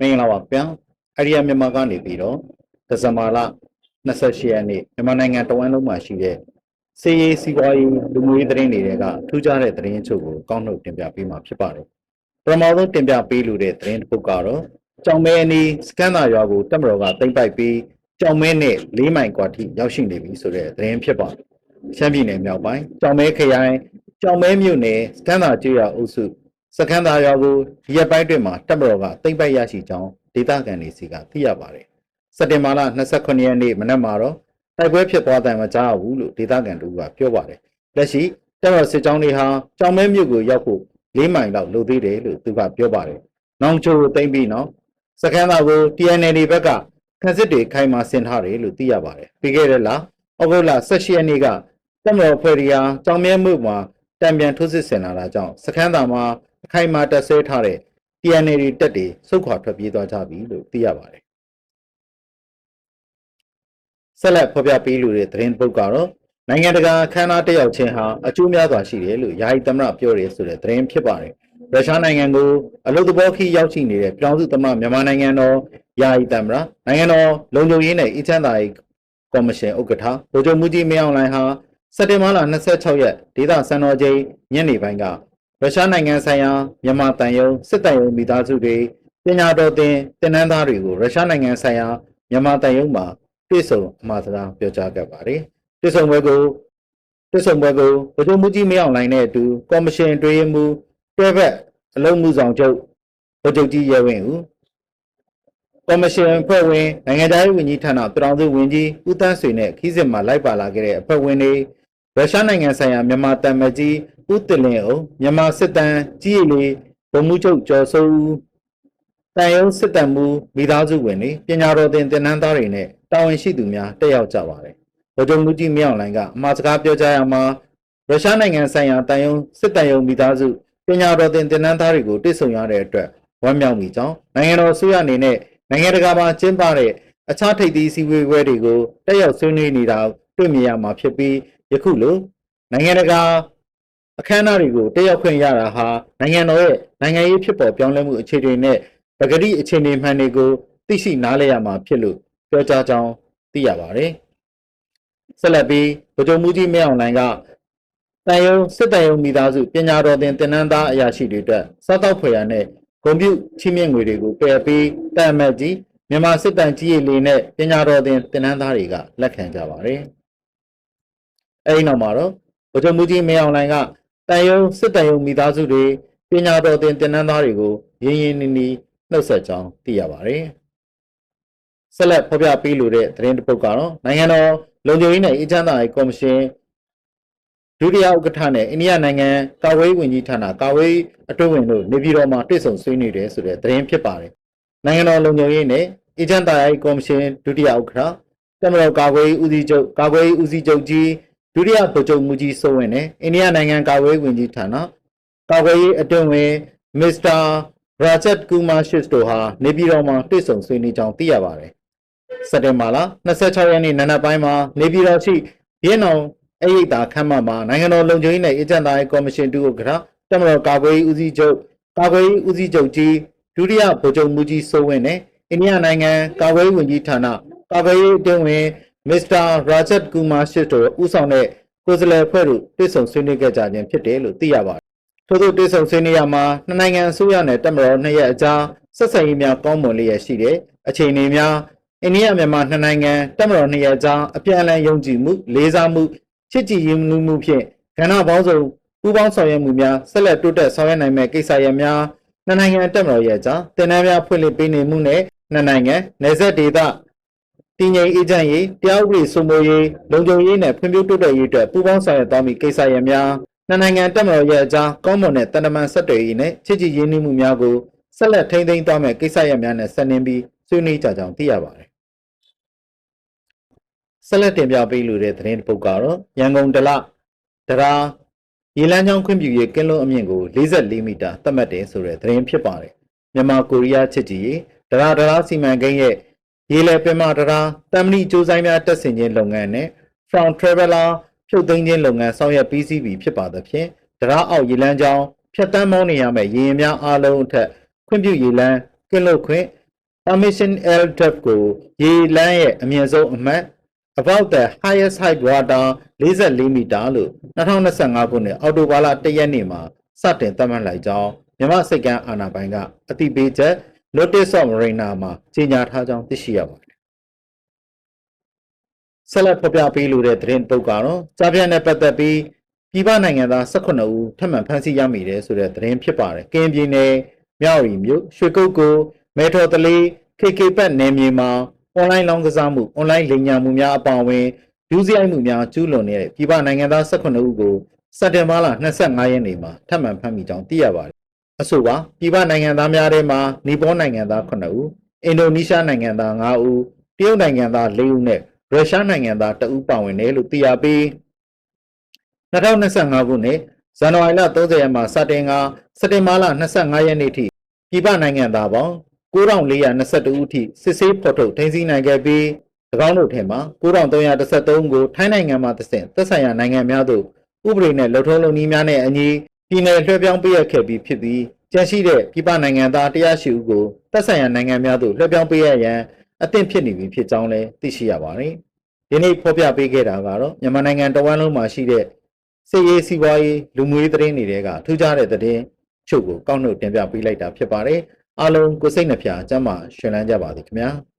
မင်္ဂလာပါဗျာအရိယာမြန်မာကနေပြီးတော့ဒီဇင်ဘာလ28ရက်နေ့မြန်မာနိုင်ငံတဝန်းလုံးမှာရှိတဲ့စီရေးစီးပွားရေးလူမှုရေးသတင်းတွေကထူးခြားတဲ့သတင်းချုပ်ကိုကောက်နှုတ်တင်ပြပေးမှာဖြစ်ပါတယ်ပထမဆုံးတင်ပြပေးလိုတဲ့သတင်းတစ်ပုဒ်ကတော့ကြောင်မဲအနီးစကန်သာရွာကိုတက်မတော်ကသိမ့်ပိုက်ပြီးကြောင်မဲနဲ့၄မိုင်ကွာထိရောက်ရှိနေပြီဆိုတဲ့သတင်းဖြစ်ပါတယ်ရှမ်းပြည်နယ်မြောက်ပိုင်းကြောင်မဲခရိုင်ကြောင်မဲမြို့နယ်စကန်သာကျွော်အုပ်စု စကန်သာရွာကိုဒီရက်ပိုင်းတွင်မှာတပ်မတော်ကတိမ့်ပိုက်ရရှိကြောင်းဒေသခံတွေစီကသိရပါတယ်။စက်တင်ဘာလ29ရက်နေ့မနက်မှာတော့တိုက်ပွဲဖြစ်သွားတယ်မကြားဘူးလို့ဒေသခံတို့ကပြောပါတယ်။လက်ရှိတပ်မတော်စစ်ကြောင်းတွေဟာကြောင်မဲမြို့ကိုရောက်ဖို့၄မိုင်လောက်လိုသေးတယ်လို့သူကပြောပါတယ်။နောင်ချိုကိုတိမ့်ပြီးနော်စကန်သာကို TNL ဘက်ကခန်းစစ်တွေခိုင်မာဆင်ထားတယ်လို့သိရပါတယ်။ပြီးခဲ့တဲ့လဩဂုတ်လ18ရက်နေ့ကတပ်မတော်ဖွဲ့ရီယာကြောင်မဲမြို့မှာတံပြန်ထိုးစစ်ဆင်လာတာကြောင့်စကန်သာမှာ အခိုင်အမာတက်ဆဲထားတဲ့ TNL တက်တွေစုခွာထွက်ပြေးသွားကြပြီလို့သိရပါတယ်။ဆက်လက်ဖော်ပြပေးလိုတဲ့သတင်းပုတ်ကတော့နိုင်ငံတကာခမ်းနားတက်ရောက်ခြင်းဟာအကျိုးများစွာရှိတယ်လို့ယာယီသမ္မတပြောရဲဆိုတဲ့သတင်းဖြစ်ပါတယ်။ရုရှားနိုင်ငံကိုအလုသဘောခီးရောက်ရှိနေတဲ့ပြည်ထောင်စုသမ္မတမြန်မာနိုင်ငံတော်ယာယီသမ္မတနိုင်ငံတော်လုံခြုံရေးနဲ့အချမ်းသာရေးကော်မရှင်ဥက္ကဋ္ဌဗိုလ်ချုပ်မှုကြီးမင်းအောင်လှိုင်ဟာစက်တင်ဘာလ26ရက်ဒေသစံတော်ချိန်ညနေပိုင်းက ရုရှားနိုင်ငံဆိုင်ရာမြန်မာတန်ယုံစစ်တန်ယုံမိသားစုတွေပညာတော်သင်တင်နန်းသားတွေကိုရုရှားနိုင်ငံဆိုင်ရာမြန်မာတန်ယုံမှာပြည်စုံအမှားစကားပြောကြားခဲ့ပါတယ်။ပြည်စုံဘွဲကိုပြည်စုံဘွဲကိုဗိုလ်ချုပ်မှုကြီးမင်းအောင်လှိုင်နဲ့အတူကော်မရှင်တွဲမှုတွဲဘက်အလုံးမှုဆောင်ချုပ်ဗိုလ်ချုပ်ကြီးရဲဝင်းဦးကော်မရှင်အဖွဲ့ဝင်နိုင်ငံသားရေးဝန်ကြီးဌာနပြည်ထောင်စုဝန်ကြီးဦးတန်းဆွေနဲ့ခီးစစ်မှာလိုက်ပါလာခဲ့တဲ့အဖွဲ့ဝင်တွေရုရှားနိုင်ငံဆိုင်ရာမြန်မာတန်မကြီး ဦးတလင်အောင်မြန်မာစစ်တမ်းကြီးရည်လေးဗိုလ်မှူးချုပ်ကျော်စိုးဦးတန်ရုံးစစ်တမ်းမှုမိသားစုဝင်တွေပညာတော်သင်တင်နန်းသားတွေနဲ့တာဝန်ရှိသူများတက်ရောက်ကြပါတယ်ဗိုလ်ချုပ်မှုကြီးမြောင်လိုင်ကအမှားစကားပြောကြားရမှာရုရှားနိုင်ငံဆိုင်ရာတန်ရုံးစစ်တမ်းရုံးမိသားစုပညာတော်သင်တင်နန်းသားတွေကိုတွေ့ဆုံရတဲ့အတွက်ဝမ်းမြောက်မိကြောင်းနိုင်ငံတော်အစိုးရအနေနဲ့နိုင်ငံတကာမှာကျင်းပတဲ့အခြားထိပ်သီးစည်းဝေးပွဲတွေကိုတက်ရောက်ဆွေးနွေးနေတာတွေ့မြင်ရမှာဖြစ်ပြီးယခုလိုနိုင်ငံတကာ အခမ်းအနားတွေကိုတက်ရောက်ခွင့်ရတာဟာနိုင်ငံတော်ရဲ့နိုင်ငံရေးဖြစ်ပေါ်ပြောင်းလဲမှုအခြေအနေနဲ့ပဂတိအခြေအနေမှန်တွေကိုသိရှိနားလည်ရမှာဖြစ်လို့ပြောကြားကြောင်းသိရပါတယ်။ဆက်လက်ပြီးဗိုလ်ချုပ်မှုကြီးမင်းအောင်လှိုင်ကတန်ယုံစစ်တန်ယုံမိသားစုပညာတော်သင်တင်နန်းသားအရာရှိတွေအတွက်စားတောက်ဖွယ်ရနဲ့ဂုံပြုချီးမြှင့်ငွေတွေကိုပယ်ပြီးတန်အမတ်ကြီးမြန်မာစစ်တမ်းကြီးရည်လေးနဲ့ပညာတော်သင်တင်နန်းသားတွေကလက်ခံကြပါတယ်။အဲဒီနောက်မှာတော့ဗိုလ်ချုပ်မှုကြီးမင်းအောင်လှိုင်က တန်ယုံစစ်တန်ယုံမိသားစုတွေပညာတော်သင်တင်နန်းသားတွေကိုရင်းရင်းနှီးနှီးနှုတ်ဆက်ကြောင်းသိရပါတယ်။ဆက်လက်ဖော်ပြပေးလိုတဲ့သတင်းတစ်ပုဒ်ကတော့နိုင်ငံတော်လုံခြုံရေးနဲ့အေဂျင့်သားရေးကော်မရှင်ဒုတိယဥက္ကဋ္ဌနဲ့အိန္ဒိယနိုင်ငံကာဝေးဝန်ကြီးဌာနကာဝေးအတွင်းဝင်တို့နေပြည်တော်မှာတွေ့ဆုံဆွေးနွေးတယ်ဆိုတဲ့သတင်းဖြစ်ပါတယ်။နိုင်ငံတော်လုံခြုံရေးနဲ့အေဂျင့်သားရေးကော်မရှင်ဒုတိယဥက္ကဋ္ဌတမတော်ကာဝေးဦးစီးချုပ်ကာဝေးဦးစီးချုပ်ကြီး ဒုတိယဗိုလ်ချုပ်မှုကြီးစိုးဝင်နဲ့အိန္ဒိယနိုင်ငံကာကွယ်ရေးဝန်ကြီးဌာနကာကွယ်ရေးအတွင်းဝင်မစ္စတာရာဂျတ်ကူမာရှစ်တို့ဟာနေပြည်တော်မှာတွေ့ဆုံဆွေးနွေးကြောင်းသိရပါတယ်။စက်တင်ဘာလ26ရက်နေ့နံနက်ပိုင်းမှာနေပြည်တော်ရှိရင်းအောင်အရေးတာခမ်းမမှာနိုင်ငံတော်လုံခြုံရေးနဲ့အေဂျင့်သားရေးကော်မရှင်တူဥက္ကဋ္ဌတမတော်ကာကွယ်ရေးဦးစီးချုပ်ကာကွယ်ရေးဦးစီးချုပ်ကြီးဒုတိယဗိုလ်ချုပ်မှုကြီးစိုးဝင်နဲ့အိန္ဒိယနိုင်ငံကာကွယ်ရေးဝန်ကြီးဌာနကာကွယ်ရေးအတွင်းဝင် မစ္စတာရာဂျတ်ကူမာရှစ်တို့ဦးဆောင်တဲ့ကိုယ်စားလှယ်ဖွဲ့တို့တွေ့ဆုံဆွေးနွေးခဲ့ကြခြင်းဖြစ်တယ်လို့သိရပါတယ်။ထို့သောတွေ့ဆုံဆွေးနွေးရမှာနှစ်နိုင်ငံအစိုးရနဲ့တပ်မတော်နှစ်ရက်အကြားဆက်ဆံရေးများကောင်းမွန်လျက်ရှိတဲ့အခြေအနေများအိန္ဒိယမြန်မာနှစ်နိုင်ငံတပ်မတော်နှစ်ရက်ကြားအပြန်အလှန်ယုံကြည်မှုလေးစားမှုချစ်ကြည်ရင်းနှီးမှုဖြင့်ကဏ္ဍပေါင်းစုံပူးပေါင်းဆောင်ရွက်မှုများဆက်လက်တိုးတက်ဆောင်ရွက်နိုင်မဲ့ကိစ္စရပ်များနှစ်နိုင်ငံတပ်မတော်ရဲ့ကြားတင်နန်းများဖွင့်လှစ်ပေးနေမှုနဲ့နှစ်နိုင်ငံနယ်စပ်ဒေသ တည်ငြိမ်အေးချမ်းရေးတရားဥပဒေစိုးမိုးရေးလုံခြုံရေးနဲ့ဖွံ့ဖြိုးတိုးတက်ရေးအတွက်ပူးပေါင်းဆောင်ရွက်သွားမည့်ကိစ္စရပ်များနှစ်နိုင်ငံတပ်မတော်ရဲ့အကြားကောင်းမွန်တဲ့တန်တမန်ဆက်သွယ်ရေးနဲ့ချစ်ကြည်ရင်းနှီးမှုများကိုဆက်လက်ထိန်းသိမ်းသွားမယ့်ကိစ္စရပ်များနဲ့ဆက်နင်းပြီးဆွေးနွေးကြကြောင်းသိရပါတယ်။ဆက်လက်တင်ပြပေးလိုတဲ့သတင်းတစ်ပုဒ်ကတော့ရန်ကုန်ဒလဒရာရေလန်းချောင်းခွင့်ပြုရေးကင်းလုံးအမြင့်ကို44မီတာသတ်မှတ်တယ်ဆိုတဲ့သတင်းဖြစ်ပါတယ်။မြန်မာကိုရီးယားချစ်ကြည်ရေးဒရာဒရာစီမံကိန်းရဲ့ ရေလယ်ပင်မတရာတမ်မဏိကျိုးဆိုင်များတက်ဆင်ခြင်းလုပ်ငန်းနဲ့ From Traveler ဖြုတ်သိမ်းခြင်းလုပ်ငန်းဆောင်ရွက်ပြီးစီးပြီဖြစ်ပါသဖြင့်တရာအောက်ရေလမ်းကြောင်းဖြတ်တန်းမောင်းနေရမယ့်ရေရင်များအားလုံးအထက်ခွင့်ပြုရေလမ်းကင်းလို့ခွင့် Permission LDF ကိုရေလမ်းရဲ့အမြင့်ဆုံးအမှတ် about the highest height water 44မီတာလို့2025ခုနှစ်အောက်တိုဘာလ1ရက်နေ့မှာစတင်သတ်မှတ်လိုက်ကြောင်းမြန်မာစိတ်ကမ်းအာဏာပိုင်ကအတိပေးချက် Notice of Marina မှာကြေညာထားကြောင်းသိရှိရပါတယ်။ဆက်လက်ဖော်ပြပေးလိုတဲ့သတင်းပုတ်ကတော့ကြားပြန့်နဲ့ပတ်သက်ပြီးပြည်ပနိုင်ငံသား18ဦးထပ်မံဖမ်းဆီးရမိတယ်ဆိုတဲ့သတင်းဖြစ်ပါတယ်။ကင်းပြည်နယ်မြောက်ရီမြို့ရွှေကုတ်ကိုမဲထော်တလေး KK ပတ်နယ်မြေမှာ online လောင်းကစားမှု online လိမ်ညာမှုများအပါအဝင်ဒုစရိုက်မှုများကျူးလွန်နေတဲ့ပြည်ပနိုင်ငံသား18ဦးကိုစက်တင်ဘာလ25ရက်နေ့မှာထပ်မံဖမ်းမိကြောင်းသိရပါတယ်။ အဆိုပါပြည်ပနိုင်ငံသားများထဲမှာနီပေါနိုင်ငံသား9ဦးအင်ဒိုနီးရှားနိုင်ငံသား9ဦးတရုတ်နိုင်ငံသား4ဦးနဲ့ရုရှားနိုင်ငံသား2ဦးပါဝင်တယ်လို့သိရပြီး2025ခုနှစ်ဇန်နဝါရီလ30ရက်မှာစတင်ကစက်တင်ဘာလ25ရက်နေ့ထိပြည်ပနိုင်ငံသားပေါင်း9422ဦးထိစစ်ဆေးဖော်ထုတ်ထိန်းသိမ်းနိုင်ခဲ့ပြီး၎င်းတို့ထဲမှာ9313ကိုထိုင်းနိုင်ငံမှသက်သက်ဆိုင်ရာနိုင်ငံများသို့ဥပဒေနဲ့လှုပ်ထုံးလုပ်နည်းများနဲ့အညီ ပြည်내လွှဲပြောင်းပေးရခဲ့ပြီးဖြစ်ပြီးကျန်ရှိတဲ့ပြည်ပနိုင်ငံသား108ဦးကိုသက်ဆိုင်ရာနိုင်ငံများသို့လွှဲပြောင်းပေးရရန်အသင့်ဖြစ်နေပြီဖြစ်ကြောင်းလည်းသိရှိရပါတယ်။ဒီနေ့ဖော်ပြပေးခဲ့တာကတော့မြန်မာနိုင်ငံတဝန်းလုံးမှာရှိတဲ့စစ်ရေးစီးပွားရေးလူမှုရေးသတင်းတွေကထူးခြားတဲ့သတင်းချုပ်ကိုကောက်နှုတ်တင်ပြပေးလိုက်တာဖြစ်ပါတယ်။အားလုံးကိုယ်စိတ်နှဖျားစမ်းမရှင်လန်းကြပါသည်ခင်ဗျာ။